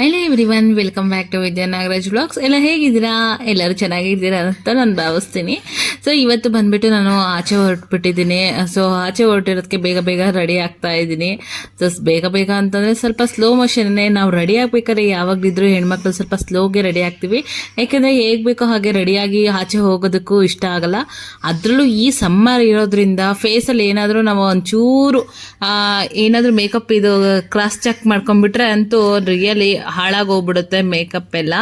Hello everyone welcome back to Vidya Nagaraj blogs ಎಲ್ಲ ಹೇಗಿದ್ದೀರಾ? ಎಲ್ಲರೂ ಚೆನ್ನಾಗಿದ್ದೀರಾ ಅಂತ ನಾನು ಭಾವಿಸ್ತೀನಿ. ಸೊ ಇವತ್ತು ಬಂದುಬಿಟ್ಟು ನಾನು ಆಚೆ ಹೊರಟ್ಬಿಟ್ಟಿದ್ದೀನಿ. ಸೊ ಆಚೆ ಹೊರಟಿರೋದಕ್ಕೆ ಬೇಗ ಬೇಗ ರೆಡಿ ಆಗ್ತಾ ಇದ್ದೀನಿ. ಸೊ ಬೇಗ ಬೇಗ ಅಂತಂದರೆ ಸ್ವಲ್ಪ ಸ್ಲೋ ಮೋಷನ್ನೇ ನಾವು ರೆಡಿ ಆಗಬೇಕಾದ್ರೆ ಯಾವಾಗಿದ್ದರೂ ಹೆಣ್ಮಕ್ಳು ಸ್ವಲ್ಪ ಸ್ಲೋಗೆ ರೆಡಿ ಆಗ್ತೀವಿ. ಯಾಕೆಂದರೆ ಹೇಗೆ ಬೇಕೋ ಹಾಗೆ ರೆಡಿಯಾಗಿ ಆಚೆ ಹೋಗೋದಕ್ಕೂ ಇಷ್ಟ ಆಗಲ್ಲ. ಅದರಲ್ಲೂ ಈ ಸಮ್ಮರ್ ಇರೋದ್ರಿಂದ ಫೇಸಲ್ಲಿ ಏನಾದರೂ ನಾವು ಒಂಚೂರು ಏನಾದರೂ ಮೇಕಪ್ ಇದು ಕ್ರಾಸ್ ಚೆಕ್ ಮಾಡ್ಕೊಂಡ್ಬಿಟ್ರೆ ಅಂತೂ ರಿಯಲಿ ಹಾಳಾಗೋಗ್ಬಿಡುತ್ತೆ ಮೇಕಪ್ ಎಲ್ಲ.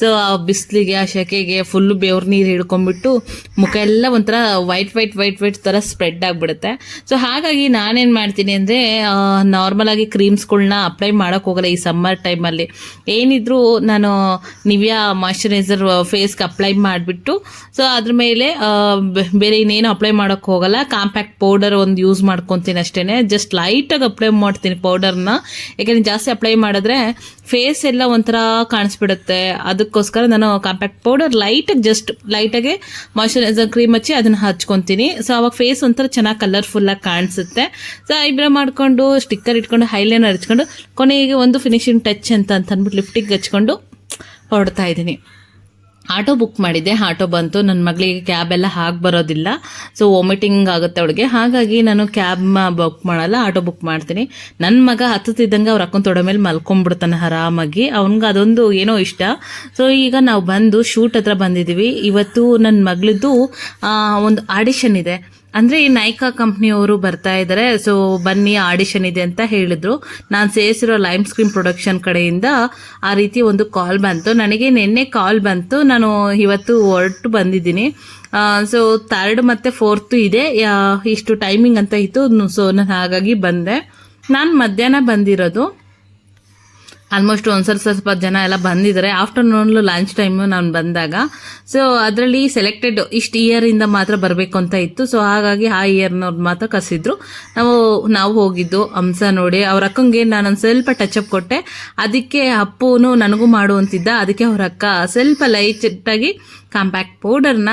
ಸೊ ಆ ಬಿಸಿಲಿಗೆ, ಆ ಸೆಕೆಗೆ ಫುಲ್ ಬೆವ್ರ ನೀರು ಹಿಡ್ಕೊಂಡ್ಬಿಟ್ಟು ಮುಖ ಎಲ್ಲ ಒಂಥರ ವೈಟ್ ವೈಟ್ ವೈಟ್ ವೈಟ್ ಥರ ಸ್ಪ್ರೆಡ್ ಆಗಿಬಿಡುತ್ತೆ. ಸೊ ಹಾಗಾಗಿ ನಾನೇನು ಮಾಡ್ತೀನಿ ಅಂದರೆ ನಾರ್ಮಲ್ ಆಗಿ ಕ್ರೀಮ್ಸ್ಗಳ್ನ ಅಪ್ಲೈ ಮಾಡೋಕೆ ಹೋಗಲ್ಲ ಈ ಸಮ್ಮರ್ ಟೈಮಲ್ಲಿ ಏನಿದ್ರು ನಾನು ನಿವಿಯಾ ಮಾಯಶ್ಚರೈಸರ್ ಫೇಸ್ಗೆ ಅಪ್ಲೈ ಮಾಡಿಬಿಟ್ಟು ಸೊ ಅದ್ರ ಮೇಲೆ ಬೇರೆ ಇನ್ನೇನು ಅಪ್ಲೈ ಮಾಡೋಕೆ ಹೋಗಲ್ಲ. ಕಾಂಪ್ಯಾಕ್ಟ್ ಪೌಡರ್ ಒಂದು ಯೂಸ್ ಮಾಡ್ಕೊತೀನಿ ಅಷ್ಟೇ ಜಸ್ಟ್ ಲೈಟಾಗಿ ಅಪ್ಲೈ ಮಾಡ್ತೀನಿ ಪೌಡರ್ನ ಯಾಕೆಂದರೆ ಜಾಸ್ತಿ ಅಪ್ಲೈ ಮಾಡಿದ್ರೆ ಫೇಸ್ ಎಲ್ಲ ಒಂಥರ ಕಾಣಿಸ್ಬಿಡುತ್ತೆ. ಅದಕ್ಕೋಸ್ಕರ ನಾನು ಕಾಂಪ್ಯಾಕ್ಟ್ ಪೌಡರ್ ಲೈಟಾಗಿ ಜಸ್ಟ್ ಲೈಟಾಗಿ ಮಾಯಶ್ಚರೈಸರ್ ಕ್ರೀಮ್ ಹಚ್ಚಿ ಅದನ್ನು ಹಚ್ಕೊತೀನಿ. ಸೊ ಅವಾಗ ಫೇಸ್ ಒಂಥರ ಚೆನ್ನಾಗಿ ಕಲರ್ಫುಲ್ಲಾಗಿ ಕಾಣಿಸುತ್ತೆ. ಸೊ ಐಬ್ರೋ ಮಾಡಿಕೊಂಡು ಸ್ಟಿಕ್ಕರ್ ಇಟ್ಕೊಂಡು ಹೈಲೈನರ್ ಹಚ್ಕೊಂಡು ಕೊನೆಗೆ ಒಂದು ಫಿನಿಶಿಂಗ್ ಟಚ್ ಅಂತ ಅಂತ ಅಂದ್ಬಿಟ್ಟು ಲಿಫ್ಟಿಗೆ ಹಚ್ಕೊಂಡು ಹೊರಡ್ತಾ ಇದ್ದೀನಿ. ಆಟೋ ಬುಕ್ ಮಾಡಿದ್ದೆ. ಆಟೋ ಬಂತು. ನನ್ನ ಮಗಳಿಗೆ ಕ್ಯಾಬ್ ಎಲ್ಲ ಹಾಗೆ ಬರೋದಿಲ್ಲ. ಸೊ ವಾಮಿಟಿಂಗ್ ಆಗುತ್ತೆ ಅವಳಿಗೆ. ಹಾಗಾಗಿ ನಾನು ಕ್ಯಾಬ್ ಬುಕ್ ಮಾಡಲ್ಲ, ಆಟೋ ಬುಕ್ ಮಾಡ್ತೀನಿ. ನನ್ನ ಮಗ ಹತ್ತುತ್ತಿದ್ದಂಗೆ ಅವ್ರ ಅಕ್ಕನ ತೊಡೆ ಮೇಲೆ ಮಲ್ಕೊಂಡ್ಬಿಡ್ತಾನೆ ಆರಾಮಾಗಿ. ಅವ್ನಿಗೆ ಅದೊಂದು ಏನೋ ಇಷ್ಟ. ಸೊ ಈಗ ನಾವು ಬಂದು ಶೂಟ್ ಹತ್ರ ಬಂದಿದ್ದೀವಿ ಇವತ್ತು ನನ್ನ ಮಗಳದ್ದು ಒಂದು ಆಡಿಷನ್ ಇದೆ. ಅಂದರೆ ಈ ನೈಕಾ ಕಂಪ್ನಿಯವರು ಬರ್ತಾ ಇದ್ದಾರೆ ಸೊ ಬನ್ನಿ ಆಡಿಷನ್ ಇದೆ ಅಂತ ಹೇಳಿದ್ರು. ನಾನು ಸೇರಿಸಿರೋ ಲೈಮ್ ಸ್ಕ್ರೀನ್ ಪ್ರೊಡಕ್ಷನ್ ಕಡೆಯಿಂದ ಆ ರೀತಿ ಒಂದು ಕಾಲ್ ಬಂತು. ನನಗೆ ನಿನ್ನೆ ಕಾಲ್ ಬಂತು. ನಾನು ಇವತ್ತು ಹೊರಟು ಬಂದಿದ್ದೀನಿ. ಸೊ ಥರ್ಡ್ ಮತ್ತು ಫೋರ್ತು ಇದೆ. ಇಷ್ಟು ಟೈಮಿಂಗ್ ಅಂತ ಇತ್ತು. ಸೊ ನಾನು ಹಾಗಾಗಿ ಬಂದೆ. ನಾನು ಮಧ್ಯಾಹ್ನ ಬಂದಿರೋದು. ಆಲ್ಮೋಸ್ಟ್ ಒಂದು ಸ್ವಲ್ಪ ಜನ ಎಲ್ಲ ಬಂದಿದ್ದಾರೆ. ಆಫ್ಟರ್ನೂನ್ ಲಂಚ್ ಟೈಮು ನಾನು ಬಂದಾಗ. ಸೊ ಅದರಲ್ಲಿ ಸೆಲೆಕ್ಟೆಡ್ ಇಷ್ಟು ಇಯರಿಂದ ಮಾತ್ರ ಬರಬೇಕು ಅಂತ ಇತ್ತು. ಸೊ ಹಾಗಾಗಿ ಆ ಇಯರ್ನವ್ರು ಮಾತ್ರ ಕರೆಸಿದ್ರು. ನಾವು ನಾವು ಹೋಗಿದ್ದು ಹಂಸ ನೋಡಿ. ಅವ್ರ ಅಕ್ಕಂಗೆ ನಾನೊಂದು ಸ್ವಲ್ಪ ಟಚ್ ಅಪ್ ಕೊಟ್ಟೆ. ಅದಕ್ಕೆ ಅಪ್ಪುನು ನನಗೂ ಮಾಡು ಅಂತಿದ್ದ. ಅದಕ್ಕೆ ಅವ್ರ ಅಕ್ಕ ಸ್ವಲ್ಪ ಲೈಟಾಗಿ ಕಾಂಪ್ಯಾಕ್ಟ್ ಪೌಡರ್ನ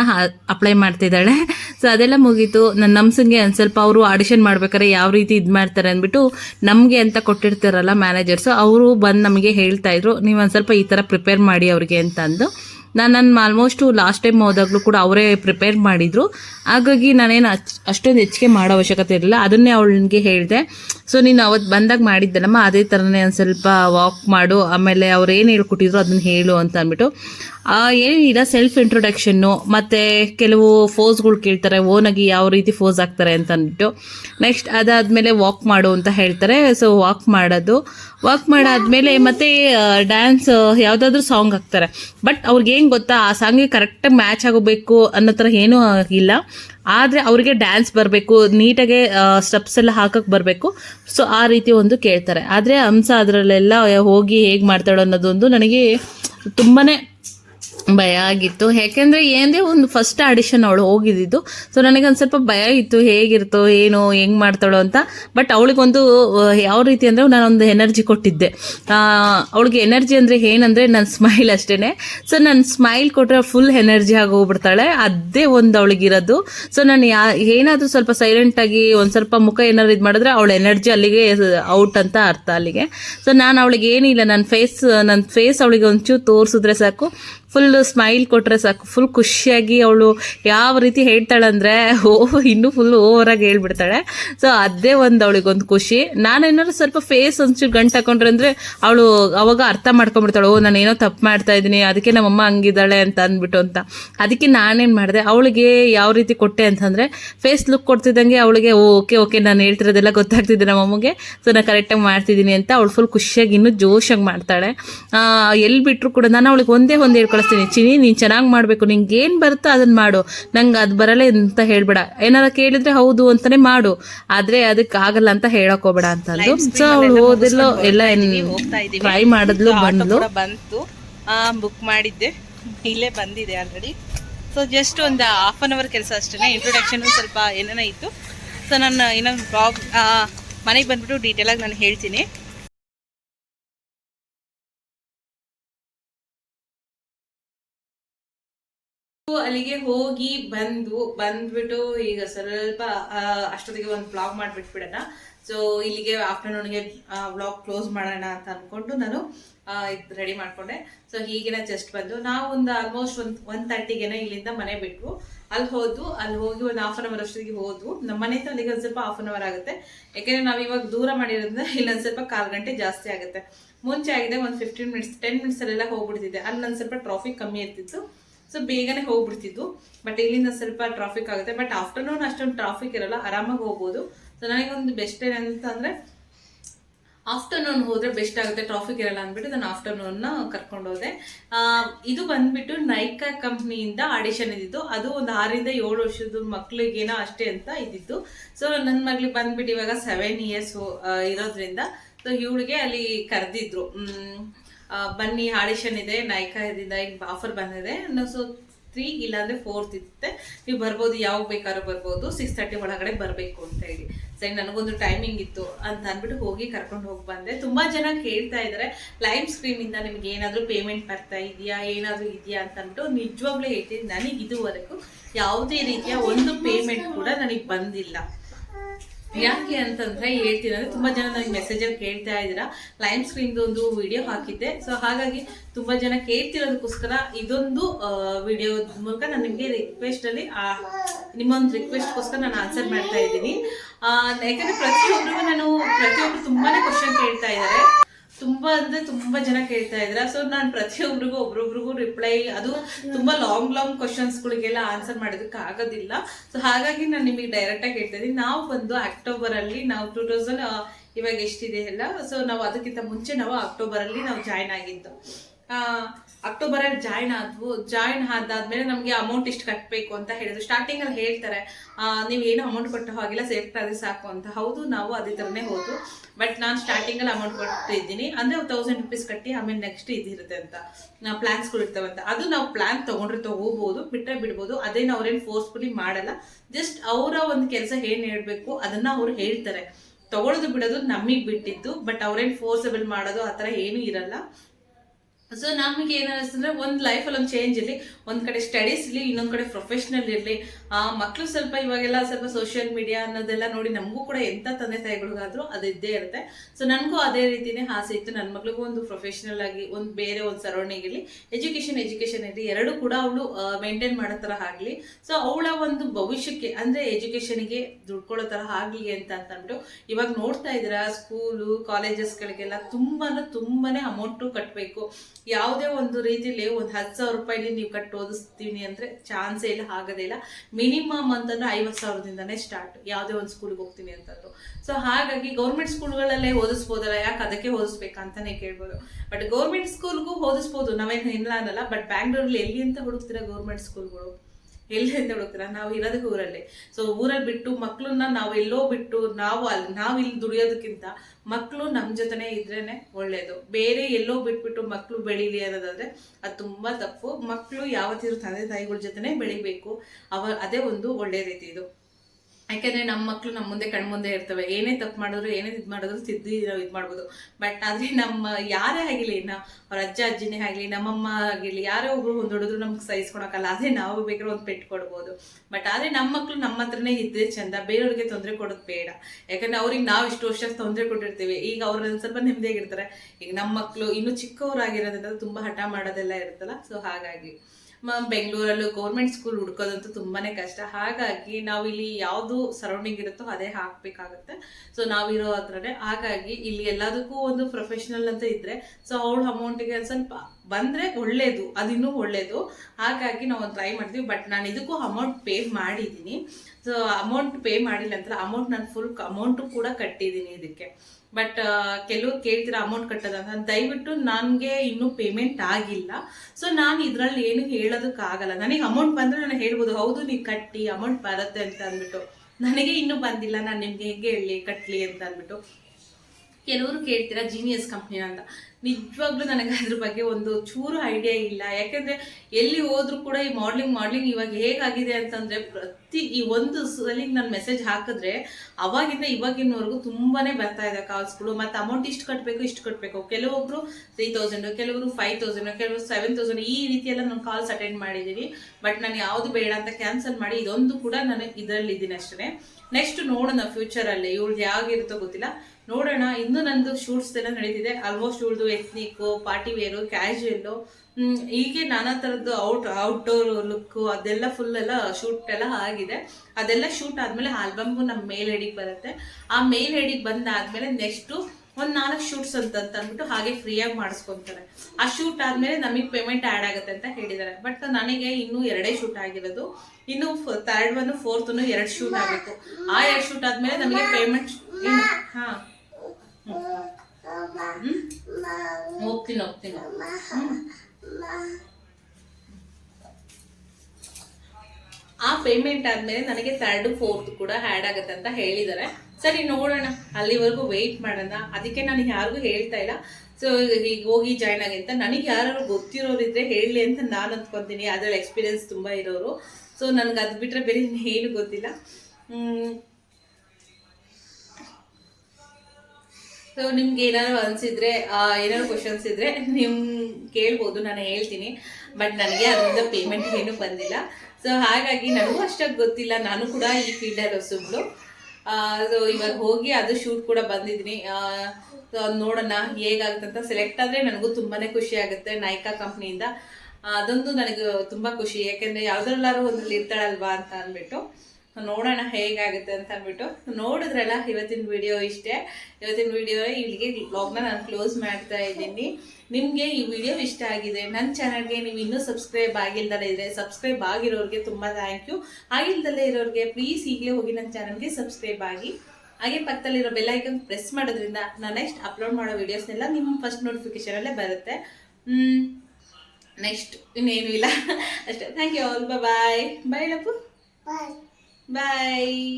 ಅಪ್ಲೈ ಮಾಡ್ತಿದ್ದಾಳೆ. ಸೊ ಅದೆಲ್ಲ ಮುಗೀತು. ನನ್ನ ನಮ್ಸಂಗೆ ಒಂದು ಸ್ವಲ್ಪ ಅವರು ಆಡಿಷನ್ ಮಾಡ್ಬೇಕಾದ್ರೆ ಯಾವ ರೀತಿ ಇದು ಮಾಡ್ತಾರೆ ಅಂದ್ಬಿಟ್ಟು ನಮಗೆ ಅಂತ ಕೊಟ್ಟಿರ್ತಾರಲ್ಲ ಮ್ಯಾನೇಜರ್ಸು ಅವರು ಬಂದು ನಮಗೆ ಹೇಳ್ತಾ ಇದ್ರು, ನೀವು ಒಂದು ಸ್ವಲ್ಪ ಈ ಥರ ಪ್ರಿಪೇರ್ ಮಾಡಿ ಅವ್ರಿಗೆ ಅಂತ ಅಂದು ನಾನು ನನ್ನ ಆಲ್ಮೋಸ್ಟು ಲಾಸ್ಟ್ ಟೈಮ್ ಹೋದಾಗಲೂ ಕೂಡ ಅವರೇ ಪ್ರಿಪೇರ್ ಮಾಡಿದರು. ಹಾಗಾಗಿ ನಾನೇನು ಅಚ್, ಅಷ್ಟೊಂದು ಹೆಚ್ಚಿಗೆ ಮಾಡೋ ಅವಶ್ಯಕತೆ ಇರಲಿಲ್ಲ. ಅದನ್ನೇ ಅವಳಿಗೆ ಹೇಳಿದೆ. ಸೊ ನೀನು ಅವತ್ತು ಬಂದಾಗ ಮಾಡಿದ್ದಲ್ಲಮ್ಮ, ಅದೇ ಥರನೇ ಒಂದು ಸ್ವಲ್ಪ ವಾಕ್ ಮಾಡು. ಆಮೇಲೆ ಅವ್ರು ಏನು ಹೇಳ್ಕೊಟ್ಟಿದ್ರು ಅದನ್ನ ಹೇಳು ಅಂತ ಅಂದ್ಬಿಟ್ಟು. ಏನಿಲ್ಲ ಸೆಲ್ಫ್ ಇಂಟ್ರೊಡಕ್ಷನ್ನು ಮತ್ತು ಕೆಲವು ಫೋಸ್ಗಳು ಕೇಳ್ತಾರೆ. ಓನಾಗಿ ಯಾವ ರೀತಿ ಫೋಸ್ ಆಗ್ತಾರೆ ಅಂತ ಅಂದ್ಬಿಟ್ಟು. ನೆಕ್ಸ್ಟ್ ಅದಾದ್ಮೇಲೆ ವಾಕ್ ಮಾಡು ಅಂತ ಹೇಳ್ತಾರೆ. ಸೊ ವಾಕ್ ಮಾಡೋದು. ವಾಕ್ ಮಾಡಾದ್ಮೇಲೆ ಮತ್ತೆ ಡ್ಯಾನ್ಸ್ ಯಾವುದಾದ್ರೂ ಸಾಂಗ್ ಹಾಕ್ತಾರೆ. ಬಟ್ ಅವ್ರಿಗೆ ಏನು ಗೊತ್ತಾ? ಆ ಸಾಂಗಿಗೆ ಕರೆಕ್ಟಾಗಿ ಮ್ಯಾಚ್ ಆಗೋಬೇಕು ಅನ್ನೋ ಥರ ಏನೂ ಇಲ್ಲ ಆದರೆ ಅವರಿಗೆ ಡ್ಯಾನ್ಸ್ ಬರಬೇಕು. ನೀಟಾಗೆ ಸ್ಟೆಪ್ಸ್ ಎಲ್ಲ ಹಾಕಕ್ಕೆ ಬರಬೇಕು. ಸೊ ಆ ರೀತಿ ಒಂದು ಕೇಳ್ತಾರೆ. ಆದರೆ ಹಂಸ ಅದರಲ್ಲೆಲ್ಲ ಹೋಗಿ ಹೇಗೆ ಮಾಡ್ತಾಳೋ ಅನ್ನೋದೊಂದು ನನಗೆ ತುಂಬಾ ಭಯ ಆಗಿತ್ತು. ಯಾಕೆಂದರೆ ಏನದೇ ಒಂದು ಫಸ್ಟ್ ಆಡಿಷನ್ ಅವಳು ಹೋಗಿದ್ದಿದ್ದು. ಸೊ ನನಗೆ ಒಂದು ಸ್ವಲ್ಪ ಭಯ ಇತ್ತು. ಹೇಗಿರ್ತೋ, ಏನು, ಹೆಂಗ್ ಮಾಡ್ತಾಳೋ ಅಂತ. ಬಟ್ ಅವಳಿಗೊಂದು ಯಾವ ರೀತಿ ಅಂದರೆ ನಾನೊಂದು ಎನರ್ಜಿ ಕೊಟ್ಟಿದ್ದೆ. ಅವಳಿಗೆ ಎನರ್ಜಿ ಅಂದರೆ ಏನಂದರೆ ನನ್ನ ಸ್ಮೈಲ್ ಅಷ್ಟೇ ಸೊ ನನ್ನ ಸ್ಮೈಲ್ ಕೊಟ್ಟರೆ ಫುಲ್ ಎನರ್ಜಿ ಆಗಿ ಹೋಗ್ಬಿಡ್ತಾಳೆ. ಅದೇ ಒಂದು ಅವಳಿಗಿರೋದು. ಸೊ ನಾನು ಯಾ, ಏನಾದರೂ ಸ್ವಲ್ಪ ಸೈಲೆಂಟಾಗಿ ಒಂದು ಸ್ವಲ್ಪ ಮುಖ ಏನಾದ್ರು ಇದು ಮಾಡಿದ್ರೆ ಅವಳ ಎನರ್ಜಿ ಅಲ್ಲಿಗೆ ಔಟ್ ಅಂತ ಅರ್ಥ ಅಲ್ಲಿಗೆ. ಸೊ ನಾನು ಅವಳಿಗೆ ಏನಿಲ್ಲ. ನನ್ನ ಫೇಸ್ ನನ್ನ ಫೇಸ್ ಅವಳಿಗೆ ಒಂಚೂರು ತೋರಿಸಿದ್ರೆ ಸಾಕು. ಫುಲ್ ಸ್ಮೈಲ್ ಕೊಟ್ಟರೆ ಸಾಕು. ಫುಲ್ ಖುಷಿಯಾಗಿ ಅವಳು ಯಾವ ರೀತಿ ಹೇಳ್ತಾಳೆ ಅಂದರೆ ಓ, ಇನ್ನೂ ಫುಲ್ ಓವರಾಗಿ ಹೇಳ್ಬಿಡ್ತಾಳೆ. ಸೊ ಅದೇ ಒಂದು ಅವಳಿಗೊಂದು ಖುಷಿ. ನಾನೇನಾದ್ರು ಸ್ವಲ್ಪ ಫೇಸ್ ಒಂಚೂರು ಗಂಟು ಹಾಕೊಂಡ್ರೆ ಅಂದರೆ, ಅವಳು ಅವಾಗ ಅರ್ಥ ಮಾಡ್ಕೊಂಡ್ಬಿಡ್ತಾಳೆ. ಓ, ನಾನು ಏನೋ ತಪ್ಪು ಮಾಡ್ತಾ ಇದ್ದೀನಿ, ಅದಕ್ಕೆ ನಮ್ಮಮ್ಮ ಹಂಗಿದ್ದಾಳೆ ಅಂತ ಅಂದ್ಬಿಟ್ಟು ಅಂತ. ಅದಕ್ಕೆ ನಾನೇನು ಮಾಡಿದೆ, ಅವಳಿಗೆ ಯಾವ ರೀತಿ ಕೊಟ್ಟೆ ಅಂತಂದರೆ ಫೇಸ್ ಲುಕ್ ಕೊಡ್ತಿದ್ದಂಗೆ ಅವಳಿಗೆ ಓಕೆ ಓಕೆ ನಾನು ಹೇಳ್ತಿರೋದೆಲ್ಲ ಗೊತ್ತಾಗ್ತಿದ್ದೆ ನಮ್ಮಮ್ಮಗೆ. ಸೊ ನಾನು ಕರೆಕ್ಟಾಗಿ ಮಾಡ್ತಿದ್ದೀನಿ ಅಂತ ಅವಳು ಫುಲ್ ಖುಷಿಯಾಗಿ ಇನ್ನೂ ಜೋಶಾಗಿ ಮಾಡ್ತಾಳೆ. ಎಲ್ಲಿ ಬಿಟ್ಟರು ಕೂಡ ನಾನು ಅವಳಿಗೆ ಒಂದೇ ಒಂದು ಹೇಳ್ಕೊಳಿಸ್ತೀನಿ ಚಿನಿ ನೀನು ಚೆನ್ನಾಗಿ ಮಾಡಬೇಕು. ನಿಂಗೆ ಏನು ಬರುತ್ತೋ ಅದನ್ನು ಮಾಡು. ನಂಗೆ ಅದು ಬರಲ್ಲ ಅಂತ ಹೇಳ್ಬೇಡ. ಏನಾರ ಕೇಳಿದ್ರೆ ಹೌದು ಅಂತಾನೆ ಮಾಡು. ಆದರೆ ಅದಕ್ಕೆ ಆಗಲ್ಲ ಅಂತ ಹೇಳಕ್ ಹೋಗ್ಬೇಡ ಅಂತ ಅಂದು. ಸೊ ಅವಳು ಹೋದಿಲ್ಲ ಎಲ್ಲ ಟ್ರೈ ಮಾಡಿದ್ಲು ಬಂದ್ಲು. ಬಂತು. ಬುಕ್ ಮಾಡಿದ್ದೆ. ಇಲ್ಲೇ ಬಂದಿದೆ ಆಲ್ರೆಡಿ ಸೊ ಜಸ್ಟ್ ಒಂದು ಹಾಫ್ ಅನ್ ಅವರ್ ಕೆಲಸ ಅಷ್ಟೇ ಇಂಟ್ರೊಡಕ್ಷನ್ ಸ್ವಲ್ಪ ಏನೇನೋ ಇತ್ತು. ಸೊ ನಾನು ಇನ್ನೊಂದು ಬ್ಲಾಗ್ ಮನೆಗೆ ಬಂದ್ಬಿಟ್ಟು ಡೀಟೇಲಾಗಿ ನಾನು ಹೇಳ್ತೀನಿ. ಅಲ್ಲಿಗೆ ಹೋಗಿ ಬಂದು, ಬಂದ್ಬಿಟ್ಟು ಈಗ ಸ್ವಲ್ಪ ಅಷ್ಟೊತ್ತಿಗೆ ಒಂದು ಬ್ಲಾಗ್ ಮಾಡಿಬಿಟ್ಬಿಡೋಣ. ಸೊ ಇಲ್ಲಿಗೆ ಆಫ್ಟರ್ನೂನ್ಗೆ ವ್ಲಾಗ್ ಕ್ಲೋಸ್ ಮಾಡೋಣ ಅಂತ ಅಂದ್ಕೊಂಡು ನಾನು ರೆಡಿ ಮಾಡ್ಕೊಂಡೆ. ಸೊ ಹೀಗಿನ ಜಸ್ಟ್ ಬಂದು, ನಾವು ಒಂದು ಆಲ್ಮೋಸ್ಟ್ ಒಂದು ಒನ್ ತರ್ಟಿಗೆನೆ ಇಲ್ಲಿಂದ ಮನೆ ಬಿಟ್ವು. ಅಲ್ಲಿ ಹೋದ್ವು ಅಲ್ಲಿ ಹೋಗಿ ಒಂದು ಹಾಫ್ ಅನ್ ಅವರ್ ಅಷ್ಟೊತ್ತಿಗೆ ಹೋದ್ವು. ನಮ್ಮ ಮನೆ ಅಲ್ಲಿಗೆ ಒಂದು ಸ್ವಲ್ಪ ಹಾಫ್ ಅನ್ ಅವರ್ ಆಗುತ್ತೆ. ಯಾಕೆಂದರೆ ನಾವು ಇವಾಗ ದೂರ ಮಾಡಿರೋದ್ರಿಂದ ಇಲ್ಲೊಂದು ಸ್ವಲ್ಪ ಕಾಲು ಗಂಟೆ ಜಾಸ್ತಿ ಆಗುತ್ತೆ. ಮುಂಚೆ ಆಗಿದೆ ಒಂದು ಫಿಫ್ಟೀನ್ ಮಿನಿಟ್ಸ್ ಟೆನ್ ಮಿನಿಟ್ಸ್ ಅಲ್ಲೆಲ್ಲ ಹೋಗ್ಬಿಡ್ತಿದ್ದೆ. ಅಲ್ಲಿ ಒಂದು ಸ್ವಲ್ಪ ಟ್ರಾಫಿಕ್ ಕಮ್ಮಿ ಇರ್ತಿತ್ತು. ಸೊ ಬೇಗನೆ ಹೋಗ್ಬಿಡ್ತಿದ್ದು ಬಟ್ ಇಲ್ಲಿಂದ ಸ್ವಲ್ಪ ಟ್ರಾಫಿಕ್ ಆಗುತ್ತೆ. ಬಟ್ ಆಫ್ಟರ್ನೂನ್ ಅಷ್ಟೊಂದು ಟ್ರಾಫಿಕ್ ಇರಲ್ಲ. ಆರಾಮಾಗಿ ಹೋಗ್ಬೋದು. ಸೊ ನನಗೊಂದು ಬೆಸ್ಟ್ ಏನಂತ ಅಂದ್ರೆ ಆಫ್ಟರ್ನೂನ್ ಹೋದ್ರೆ ಬೆಸ್ಟ್ ಆಗುತ್ತೆ. ಟ್ರಾಫಿಕ್ ಇರಲ್ಲ ಅಂದ್ಬಿಟ್ಟು ನಾನು ಆಫ್ಟರ್ನೂನ್ ಕರ್ಕೊಂಡು ಹೋದೆ. ಆ, ಇದು ಬಂದ್ಬಿಟ್ಟು ನೈಕಾ ಕಂಪ್ನಿಯಿಂದ ಆಡಿಷನ್ ಇದ್ದಿದ್ದು ಅದು ಒಂದು ಆರಿಂದ ಏಳು ವರ್ಷದ ಮಕ್ಳಿಗೇನೋ ಅಷ್ಟೇ ಅಂತ ಇದ್ದಿತ್ತು. ಸೊ ನನ್ನ ಮಗಳಿಗೆ ಬಂದ್ಬಿಟ್ಟು ಇವಾಗ ಸೆವೆನ್ ಇಯರ್ಸ್ ಇರೋದ್ರಿಂದ. ಸೊ ಇವಳಿಗೆ ಅಲ್ಲಿ ಕರೆದಿದ್ರು. ಬನ್ನಿ, ಆಡಿಷನ್ ಇದೆ ನಾಯಕದಿಂದ ಈಗ ಆಫರ್ ಬಂದಿದೆ. ಸೊ ತ್ರೀ ಇಲ್ಲಾಂದ್ರೆ ಫೋರ್ತ್ ಇರುತ್ತೆ. ನೀವು ಬರ್ಬೋದು, ಯಾವಾಗ ಬೇಕಾದ್ರೂ ಬರ್ಬೋದು ಸಿಕ್ಸ್ ತರ್ಟಿ ಒಳಗಡೆ ಬರಬೇಕು ಅಂತ ಹೇಳಿ. ಸರಿ, ನನಗೊಂದು ಟೈಮಿಂಗ್ ಇತ್ತು ಅಂತ ಅಂದ್ಬಿಟ್ಟು ಹೋಗಿ ಕರ್ಕೊಂಡು ಹೋಗಿ ಬಂದೆ. ತುಂಬಾ ಜನ ಕೇಳ್ತಾ ಇದ್ದಾರೆ ಲೈವ್ ಸ್ಕ್ರೀನ್ ಇಂದ ನಿಮ್ಗೆ ಏನಾದರೂ ಪೇಮೆಂಟ್ ಬರ್ತಾ ಇದೆಯಾ, ಏನಾದರೂ ಇದೆಯಾ ಅಂತ ಅಂದ್ಬಿಟ್ಟು ನಿಜವಾಗ್ಲೂ ಹೇಳ್ತೀನಿ ನನಗೆ ಇದುವರೆಗೂ ಯಾವುದೇ ರೀತಿಯ ಒಂದು ಪೇಮೆಂಟ್ ಕೂಡ ನನಗೆ ಬಂದಿಲ್ಲ. ಯಾಕೆ ಅಂತಂದ್ರೆ ಹೇಳ್ತೀನಿ ಅಂದ್ರೆ ತುಂಬಾ ಜನ ನನಗೆ ಮೆಸೇಜ್ ಅಲ್ಲಿ ಕೇಳ್ತಾ ಇದ್ದೀರಾ. ಲೈಮ್ ಸ್ಕ್ರೀನ್ ಒಂದು ವಿಡಿಯೋ ಹಾಕಿದ್ದೆ. ಸೊ ಹಾಗಾಗಿ ತುಂಬಾ ಜನ ಕೇಳ್ತಿರೋದಕ್ಕೋಸ್ಕರ ಇದೊಂದು ವಿಡಿಯೋ ಮೂಲಕ ನಾನು ನಿಮಗೆ ರಿಕ್ವೆಸ್ಟ್ ಅಲ್ಲಿ ನಿಮ್ಮೊಂದು ರಿಕ್ವೆಸ್ಟ್ಗೋಸ್ಕರ ನಾನು ಆನ್ಸರ್ ಮಾಡ್ತಾ ಇದ್ದೀನಿ. ಯಾಕಂದ್ರೆ ಪ್ರತಿಯೊಬ್ಬರಿಗೂ ನಾನು, ಪ್ರತಿಯೊಬ್ರು ತುಂಬಾನೇ ಕ್ವಶನ್ ಕೇಳ್ತಾ ಇದ್ದಾರೆ. ತುಂಬಾ ಅಂದ್ರೆ ತುಂಬಾ ಜನ ಕೇಳ್ತಾ ಇದ್ರ. ಸೊ ನಾನು ಪ್ರತಿಯೊಬ್ಬರಿಗೂ ಒಬ್ರೊಬ್ರಿಗೂ ರಿಪ್ಲೈ ಅದು ತುಂಬಾ ಲಾಂಗ್ ಲಾಂಗ್ ಕ್ವಶನ್ಸ್ಗಳಿಗೆಲ್ಲ ಆನ್ಸರ್ ಮಾಡೋದಕ್ಕೆ ಆಗೋದಿಲ್ಲ. ಸೊ ಹಾಗಾಗಿ ನಾನು ನಿಮಗೆ ಡೈರೆಕ್ಟ್ ಆಗಿ ಹೇಳ್ತಾ ಇದ್ದೀನಿ. ನಾವು ಬಂದು ಅಕ್ಟೋಬರ್ ಅಲ್ಲಿ, ನಾವು ಟೂ ತೌಸಂಡ್ ಇವಾಗ ಎಷ್ಟಿದೆ ಎಲ್ಲ. ಸೊ ನಾವು ಅದಕ್ಕಿಂತ ಮುಂಚೆ ನಾವು ಅಕ್ಟೋಬರ್ ಅಲ್ಲಿ ನಾವು ಜಾಯ್ನ್ ಆಗಿದ್ದು. ಅಕ್ಟೋಬರ್ ಅಲ್ಲಿ ಜಾಯ್ನ್ ಆದ್ವು. ಜಾಯ್ನ್ ಆದಾದ್ಮೇಲೆ ನಮಗೆ ಅಮೌಂಟ್ ಇಷ್ಟು ಕಟ್ಟಬೇಕು ಅಂತ ಹೇಳಿದ್ರು. ಸ್ಟಾರ್ಟಿಂಗ್ ಅಲ್ಲಿ ಹೇಳ್ತಾರೆ ನೀವು ಏನು ಅಮೌಂಟ್ ಕೊಟ್ಟು ಹೋಗಿಲ್ಲ ಸೇರ್ತಾರೆ ಸಾಕು ಅಂತ. ಹೌದು, ನಾವು ಅದೇ ಥರನೇ ಹೋದು ಬಟ್ ನಾನು ಸ್ಟಾರ್ಟಿಂಗ್ ಅಲ್ಲಿ ಅಮೌಂಟ್ ಕೊಟ್ಟಿದ್ದೀನಿ ಅಂದ್ರೆ ತೌಸಂಡ್ ರುಪೀಸ್ ಕಟ್ಟಿ ಆಮೇಲೆ ನೆಕ್ಸ್ಟ್ ಇದಿರುತ್ತೆ ಅಂತ. ಪ್ಲ್ಯಾನ್ಸ್ಗಳು ಅಂತ. ಅದು ನಾವು ಪ್ಲಾನ್ ತಗೊಂಡ್ರೆ ತಗೋಬಹುದು ಬಿಟ್ಟರೆ ಬಿಡ್ಬೋದು. ಅದೇನು ಅವ್ರೇನು ಫೋರ್ಸ್ಫುಲಿ ಮಾಡಲ್ಲ. ಜಸ್ಟ್ ಅವರ ಒಂದು ಕೆಲಸ ಏನು ಹೇಳಬೇಕು, ಅದನ್ನ ಅವ್ರು ಹೇಳ್ತಾರೆ. ತಗೊಳ್ಳೋದು ಬಿಡೋದು ನಮಗೆ ಬಿಟ್ಟಿದ್ದು ಬಟ್ ಅವ್ರೇನು ಫೋರ್ಸಬಲ್ ಮಾಡೋದು, ಆ ಥರ ಏನೂ ಇರಲ್ಲ. ಸೊ ನಮಗೆ ಏನಿಸ್ತಂದ್ರೆ ಒಂದು ಲೈಫಲ್ಲಿ ಒಂದು ಚೇಂಜ್ ಇರಲಿ, ಒಂದು ಕಡೆ ಸ್ಟಡೀಸ್ ಇರಲಿ, ಇನ್ನೊಂದು ಕಡೆ ಪ್ರೊಫೆಷ್ನಲ್ ಇರಲಿ. ಮಕ್ಕಳು ಸ್ವಲ್ಪ ಇವಾಗೆಲ್ಲ ಸ್ವಲ್ಪ ಸೋಷಿಯಲ್ ಮೀಡಿಯಾ ಅನ್ನೋದೆಲ್ಲ ನೋಡಿ ನಮಗೂ ಕೂಡ ಎಂಥ ತಂದೆ ತಾಯಿಗಳಿಗಾದ್ರೂ ಅದು ಇದ್ದೇ ಇರುತ್ತೆ. ಸೊ ನನಗೂ ಅದೇ ರೀತಿನೇ ಆಸೆ ಇತ್ತು. ನನ್ನ ಮಗಳಿಗೂ ಒಂದು ಪ್ರೊಫೆಷನಲ್ ಆಗಿ ಒಂದು ಬೇರೆ ಒಂದು ಸರೌಂಡಿಂಗ್ ಇರಲಿ ಎಜುಕೇಶನ್ ಎಜುಕೇಷನ್ ಇರಲಿ ಎರಡು ಕೂಡ ಅವಳು ಮೇಂಟೈನ್ ಮಾಡೋ ಥರ ಆಗಲಿ. ಸೊ ಅವಳ ಒಂದು ಭವಿಷ್ಯಕ್ಕೆ ಅಂದರೆ ಎಜುಕೇಷನ್ಗೆ ದುಡ್ಕೊಳ್ಳೋ ಥರ ಆಗಲಿ ಅಂತ ಅಂತ ಅಂದ್ಬಿಟ್ಟು ಇವಾಗ ನೋಡ್ತಾ ಇದ್ದೀರಾ ಸ್ಕೂಲು ಕಾಲೇಜಸ್ಗಳಿಗೆಲ್ಲ ತುಂಬಾ ತುಂಬಾನೇ ಅಮೌಂಟು ಕಟ್ಟಬೇಕು ಯಾವುದೇ ಒಂದು ರೀತಿಯಲ್ಲಿ ಒಂದು ಹತ್ತು ಸಾವಿರ ರೂಪಾಯಿಲಿ ನೀವು ಕಟ್ಟಿ ಓದಿಸ್ತೀನಿ ಅಂದರೆ ಚಾನ್ಸೇ ಇಲ್ಲ, ಆಗೋದೇ ಇಲ್ಲ. ಮಿನಿಮಮ್ ಅಂತಂದ್ರೆ ಐವತ್ತು ಸಾವಿರದಿಂದನೇ ಸ್ಟಾರ್ಟ್ ಯಾವುದೇ ಒಂದು ಸ್ಕೂಲ್ಗೆ ಹೋಗ್ತೀನಿ ಅಂತಂದ್ರು ಸೊ ಹಾಗಾಗಿ ಗೌರ್ಮೆಂಟ್ ಸ್ಕೂಲ್ಗಳಲ್ಲೇ ಓದಿಸ್ಬೋದಲ್ಲ? ಯಾಕೆ ಅದಕ್ಕೆ ಓದಿಸ್ಬೇಕಂತಾನೆ ಕೇಳ್ಬೋದು. ಬಟ್ ಗೌರ್ಮೆಂಟ್ ಸ್ಕೂಲ್ಗೂ ಓದಿಸ್ಬೋದು. ನಾವೇನು ಇಲ್ಲ ಅನ್ನಲ್ಲ ಬಟ್ ಬ್ಯಾಂಗ್ಳೂರಲ್ಲಿ ಎಲ್ಲಿ ಅಂತ ಹುಡುಕ್ತೀರಾ ಗೌರ್ಮೆಂಟ್ ಸ್ಕೂಲ್ಗಳು ಎಲ್ಲಿ ಅಂತ ಹುಡುಕ್ತೀರಾ? ನಾವು ಇರೋದಕ್ಕೆ ಊರಲ್ಲಿ. ಸೊ ಊರಲ್ಲಿ ಬಿಟ್ಟು ಮಕ್ಕಳನ್ನ ನಾವು ಎಲ್ಲೋ ಬಿಟ್ಟು ನಾವು ಅಲ್ಲಿ, ನಾವು ಇಲ್ಲಿ ದುಡಿಯೋದಕ್ಕಿಂತ ಮಕ್ಕಳು ನಮ್ಮ ಜೊತೆನೇ ಇದ್ರೇ ಒಳ್ಳೇದು. ಬೇರೆ ಎಲ್ಲೋ ಬಿಟ್ಬಿಟ್ಟು ಮಕ್ಕಳು ಬೆಳೀಲಿ ಅನ್ನೋದಾದ್ರೆ ಅದು ತುಂಬ ತಪ್ಪು. ಮಕ್ಕಳು ಯಾವತ್ತಿದ್ರು ತಂದೆ ತಾಯಿಗಳ ಜೊತೆನೇ ಬೆಳಿಬೇಕು. ಅವ, ಅದೇ ಒಂದು ಒಳ್ಳೆ ರೀತಿ ಇದು. ಯಾಕೆಂದ್ರೆ ನಮ್ಮ ಮಕ್ಕಳು ನಮ್ಮ ಮುಂದೆ ಕಣ್ಮುಂದೆ ಇರ್ತವೆ. ಏನೇ ತಪ್ಪು ಮಾಡಿದ್ರು, ಏನೇ ಇದು ಮಾಡಿದ್ರು ತಿದ್ದಿ ನಾವು ಇದು ಮಾಡ್ಬೋದು. ಬಟ್ ಆದ್ರೆ ನಮ್ಮ ಯಾರೇ ಆಗಿರ್ಲಿ ಇನ್ನ ಅವ್ರ ಅಜ್ಜ, ಅಜ್ಜಿನೇ ಆಗಲಿ, ನಮ್ಮಮ್ಮ ಆಗಿರ್ಲಿ ಯಾರೇ ಒಬ್ರು ಒಂದು ಹುಡುಗರು ನಮ್ಗೆ ಸಹಿಸ್ಕೊಳಕಲ್ಲ ಅದೇ ನಾವು ಬೇಕಾದ್ರೆ ಒಂದು ಪೆಟ್ಟು ಕೊಡ್ಬೋದು. ಬಟ್ ಆದ್ರೆ ನಮ್ಮ ಮಕ್ಕಳು ನಮ್ಮ ಹತ್ರನೇ ಇದ್ದೇ ಚಂದ. ಬೇರೆಯವ್ರಿಗೆ ತೊಂದರೆ ಕೊಡೋದು ಬೇಡ. ಯಾಕಂದ್ರೆ ಅವ್ರಿಗೆ ನಾವು ಇಷ್ಟು ವರ್ಷ ತೊಂದರೆ ಕೊಟ್ಟಿರ್ತೀವಿ. ಈಗ ಅವ್ರ ಸ್ವಲ್ಪ ನೆಮ್ಮದಿಯಾಗಿರ್ತಾರೆ ಈಗ ನಮ್ಮ ಮಕ್ಕಳು ಇನ್ನೂ ಚಿಕ್ಕವರಾಗಿರೋದ್ರಿಂದ ತುಂಬಾ ಹಠ ಮಾಡೋದೆಲ್ಲ ಇರುತ್ತಲ್ಲ. ಸೊ ಹಾಗಾಗಿ. ಬೆಂಗಳೂರಲ್ಲೂ ಗೌರ್ಮೆಂಟ್ ಸ್ಕೂಲ್ ಹುಡ್ಕೋದಂತೂ ತುಂಬಾ ಕಷ್ಟ. ಹಾಗಾಗಿ ನಾವು ಇಲ್ಲಿ ಯಾವುದು ಸರೌಂಡಿಂಗ್ ಇರುತ್ತೋ ಅದೇ ಹಾಕ್ಬೇಕಾಗುತ್ತೆ. ಸೊ ನಾವಿರೋ ಹತ್ರನೇ. ಹಾಗಾಗಿ ಇಲ್ಲಿ ಎಲ್ಲದಕ್ಕೂ ಒಂದು ಪ್ರೊಫೆಷನಲ್ ಅಂತ ಇದ್ರೆ ಸೊ ಅವಳ ಅಮೌಂಟಿಗೆ ಸ್ವಲ್ಪ ಬಂದ್ರೆ ಒಳ್ಳೇದು ಅದಿನ್ನೂ ಒಳ್ಳೇದು. ಹಾಗಾಗಿ ನಾವು ಒಂದು ಟ್ರೈ ಮಾಡ್ತೀವಿ. ಬಟ್ ನಾನು ಇದಕ್ಕೂ ಅಮೌಂಟ್ ಪೇ ಮಾಡಿದ್ದೀನಿ ಸೊ ಅಮೌಂಟ್ ಪೇ ಮಾಡಿಲ್ಲ ಅಂತ ಅಮೌಂಟ್ ನಾನು ಫುಲ್ ಅಮೌಂಟು ಕೂಡ ಕಟ್ಟಿದ್ದೀನಿ ಇದಕ್ಕೆ. ಬಟ್ ಕೆಲವ್ರು ಕೇಳ್ತಿರ ಅಮೌಂಟ್ ಕಟ್ಟೋದಂತ ದಯವಿಟ್ಟು ನನಗೆ ಇನ್ನೂ ಪೇಮೆಂಟ್ ಆಗಿಲ್ಲ. ಸೊ ನಾನು ಇದರಲ್ಲಿ ಏನು ಹೇಳೋದಕ್ಕಾಗಲ್ಲ ನನಗೆ ಅಮೌಂಟ್ ಬಂದರೆ ನಾನು ಹೇಳ್ಬೋದು, ಹೌದು ನೀವು ಕಟ್ಟಿ ಅಮೌಂಟ್ ಬರುತ್ತೆ ಅಂತ ಅಂದ್ಬಿಟ್ಟು. ನನಗೆ ಇನ್ನೂ ಬಂದಿಲ್ಲ, ನಾನು ನಿಮ್ಗೆ ಹೇಗೆ ಹೇಳಿ ಕಟ್ಟಲಿ ಅಂತ ಅಂದ್ಬಿಟ್ಟು. ಕೆಲವರು ಕೇಳ್ತೀರಾ ಜೀನಿಯಸ್ ಕಂಪ್ನಿ ಅಂತ. ನಿಜವಾಗ್ಲೂ ನನಗೆ ಅದ್ರ ಬಗ್ಗೆ ಒಂದು ಚೂರು ಐಡಿಯಾ ಇಲ್ಲ. ಯಾಕಂದ್ರೆ ಎಲ್ಲಿ ಹೋದ್ರೂ ಕೂಡ ಈ ಮಾಡ್ಲಿಂಗ್ ಮಾಡ್ಲಿಂಗ್ ಇವಾಗ ಹೇಗಾಗಿದೆ ಅಂತಂದ್ರೆ ಪ್ರತಿ ಈ ಒಂದು ಸಲಿಗೆ ನಾನು ಮೆಸೇಜ್ ಹಾಕಿದ್ರೆ ಅವಾಗಿಂದ ಇವಾಗಿನವರೆಗೂ ತುಂಬಾನೇ ಬರ್ತಾ ಇದೆ ಕಾಲ್ಸ್ಗಳು ಮತ್ತೆ ಅಮೌಂಟ್ ಇಷ್ಟು ಕಟ್ಟಬೇಕು ಇಷ್ಟು ಕಟ್ಟಬೇಕು ಕೆಲವೊಬ್ರು ತ್ರೀ ತೌಸಂಡು ಕೆಲವರು ಫೈವ್ ತೌಸಂಡ್ ಕೆಲವರು ಸೆವೆನ್ ತೌಸಂಡ್ ಈ ರೀತಿ ಎಲ್ಲ ನಾನು ಕಾಲ್ಸ್ ಅಟೆಂಡ್ ಮಾಡಿದ್ದೀನಿ ಬಟ್ ನಾನು ಯಾವ್ದು ಬೇಡ ಅಂತ ಕ್ಯಾನ್ಸಲ್ ಮಾಡಿ ಇದೊಂದು ಕೂಡ ನಾನು ಇದರಲ್ಲಿ ಇದ್ದೀನಿ ಅಷ್ಟೇ. ನೆಕ್ಸ್ಟ್ ನೋಡೋಣ ಫ್ಯೂಚರಲ್ಲಿ ಇವಳ್ದು ಯಾವಾಗಿರುತ್ತೋ ಗೊತ್ತಿಲ್ಲ. ನೋಡೋಣ ಇನ್ನೂ ನಂದು ಶೂಟ್ಸ್ ಎಲ್ಲ ನಡೀತಿದೆ. ಆಲ್ಮೋಸ್ಟ್ ಉಳಿದು ಎಥ್ನಿಕ್ ಪಾರ್ಟಿ ವೇರು ಕ್ಯಾಶುಯಲ್ಲು ಹೀಗೆ ನಾನಾ ಥರದ್ದು ಔಟ್ ಔಟ್ಡೋರ್ ಲುಕ್ಕು ಅದೆಲ್ಲ ಫುಲ್ ಎಲ್ಲ ಶೂಟ್ ಎಲ್ಲ ಆಗಿದೆ. ಅದೆಲ್ಲ ಶೂಟ್ ಆದಮೇಲೆ ಆಲ್ಬಮ್ಗೂ ನಮ್ಮ ಮೇಲ್ ಹೆಡಿಗೆ ಬರುತ್ತೆ. ಆ ಮೇಲ್ ಹೆಡಿಗೆ ಬಂದಾದ್ಮೇಲೆ ನೆಕ್ಸ್ಟು ಒಂದು ನಾಲ್ಕು ಶೂಟ್ಸ್ ಅಂತ ಅಂತ ಅಂದ್ಬಿಟ್ಟು ಹಾಗೆ ಫ್ರೀಯಾಗಿ ಮಾಡಿಸ್ಕೊತಾರೆ. ಆ ಶೂಟ್ ಆದಮೇಲೆ ನಮಗೆ ಪೇಮೆಂಟ್ ಆ್ಯಡ್ ಆಗುತ್ತೆ ಅಂತ ಹೇಳಿದ್ದಾರೆ. ಬಟ್ ನನಗೆ ಇನ್ನೂ ಎರಡೇ ಶೂಟ್ ಆಗಿರೋದು. ಇನ್ನು ಥರ್ಡ್ ಒನ್ ಫೋರ್ತ್ ಎರಡು ಶೂಟ್ ಆಗಬೇಕು ಆ ಎರಡು ಶೂಟ್ ಆದಮೇಲೆ ನಮಗೆ ಪೇಮೆಂಟ್ ಹಾಂ. ಆ ಪೇಮೆಂಟ್ ಆದ್ಮೇಲೆ ನನಗೆ ಥರ್ಡ್ ಫೋರ್ತ್ ಕೂಡ ಹ್ಯಾಡ್ ಆಗುತ್ತೆ ಅಂತ ಹೇಳಿದ್ದಾರೆ. ಸರಿ, ನೋಡೋಣ. ಅಲ್ಲಿವರೆಗೂ ವೆಯ್ಟ್ ಮಾಡೋಣ. ಅದಕ್ಕೆ ನಾನು ಯಾರಿಗೂ ಹೇಳ್ತಾ ಇಲ್ಲ. ಸೊ ಈಗ ಹೋಗಿ ಜಾಯ್ನ್ ಆಗಿ ಅಂತ. ನನಗೆ ಯಾರು ಗೊತ್ತಿರೋರು ಇದ್ರೆ ಹೇಳಿ ಅಂತ ನಾನು ಅಂದ್ಕೊತೀನಿ. ಅದ್ರಲ್ಲಿ ಎಕ್ಸ್ಪೀರಿಯನ್ಸ್ ತುಂಬ ಇರೋರು. ಸೊ ನನಗೆ ಅದು ಬಿಟ್ಟರೆ ಬೇರೆ ಏನು ಗೊತ್ತಿಲ್ಲ. ಸೊ ನಿಮ್ಗೆ ಏನಾದ್ರು ಅನ್ಸಿದ್ರೆ ಏನಾದ್ರು ಕ್ವಶನ್ಸ್ ಇದ್ರೆ ನಿಮ್ ಕೇಳ್ಬೋದು, ನಾನು ಹೇಳ್ತೀನಿ. ಬಟ್ ನನಗೆ ಅದರಿಂದ ಪೇಮೆಂಟ್ ಏನು ಬಂದಿಲ್ಲ. ಸೊ ಹಾಗಾಗಿ ನನಗೂ ಅಷ್ಟಾಗಿ ಗೊತ್ತಿಲ್ಲ. ನಾನು ಕೂಡ ಈ ಫೀಲ್ಡಲ್ಲಿ ಹೊಸಬ್ಳು ಸೊ ಇವಾಗ ಹೋಗಿ ಅದು ಶೂಟ್ ಕೂಡ ಬಂದಿದ್ದೀನಿ. ಸೊ ಅದು ನೋಡೋಣ ಹೇಗಾಗುತ್ತೆ ಅಂತ. ಸೆಲೆಕ್ಟ್ ಆದರೆ ನನಗೂ ತುಂಬಾ ಖುಷಿ ಆಗುತ್ತೆ ನಾಯ್ಕಾ ಕಂಪ್ನಿಯಿಂದ ಅದೊಂದು ನನಗೆ ತುಂಬ ಖುಷಿ. ಯಾಕೆಂದರೆ ಯಾವುದ್ರಲ್ಲಾದ್ರೂ ಒಂದ್ರಲ್ಲಿ ಇರ್ತಾಳಲ್ವಾ ಅಂತ ಅಂದ್ಬಿಟ್ಟು. ನೋಡೋಣ ಹೇಗಾಗುತ್ತೆ ಅಂತ ಅಂದ್ಬಿಟ್ಟು. ನೋಡಿದ್ರಲ್ಲ ಇವತ್ತಿನ ವಿಡಿಯೋ ಇಷ್ಟೇ. ಇವತ್ತಿನ ವಿಡಿಯೋ ಇಲ್ಲಿಗೆ ಬ್ಲಾಗ್ನ ನಾನು ಕ್ಲೋಸ್ ಮಾಡ್ತಾ ಇದ್ದೀನಿ. ನಿಮಗೆ ಈ ವಿಡಿಯೋ ಇಷ್ಟ ಆಗಿದೆ ನನ್ನ ಚಾನಲ್ಗೆ ನೀವು ಇನ್ನೂ ಸಬ್ಸ್ಕ್ರೈಬ್ ಆಗಿಲ್ದಲೇ ಇದ್ರೆ ಸಬ್ಸ್ಕ್ರೈಬ್ ಆಗಿರೋರಿಗೆ ತುಂಬ ಥ್ಯಾಂಕ್ ಯು ಆಗಿಲ್ದಲೇ ಇರೋರಿಗೆ ಪ್ಲೀಸ್ ಈಗಲೇ ಹೋಗಿ ನನ್ನ ಚಾನಲ್ಗೆ ಸಬ್ಸ್ಕ್ರೈಬ್ ಆಗಿ. ಹಾಗೆ ಪಕ್ಕದಲ್ಲಿರೋ ಬೆಲ್ಲೈಕನ್ ಪ್ರೆಸ್ ಮಾಡೋದ್ರಿಂದ ನಾನು ನೆಕ್ಸ್ಟ್ ಅಪ್ಲೋಡ್ ಮಾಡೋ ವೀಡಿಯೋಸ್ನೆಲ್ಲ ನಿಮ್ಮ ಫಸ್ಟ್ ನೋಟಿಫಿಕೇಶನಲ್ಲೇ ಬರುತ್ತೆ. ನೆಕ್ಸ್ಟ್ ಇನ್ನೇನು ಇಲ್ಲ. ಅಷ್ಟೇ. Thank you all bye bye ಲಪ್ಪು bye Bye.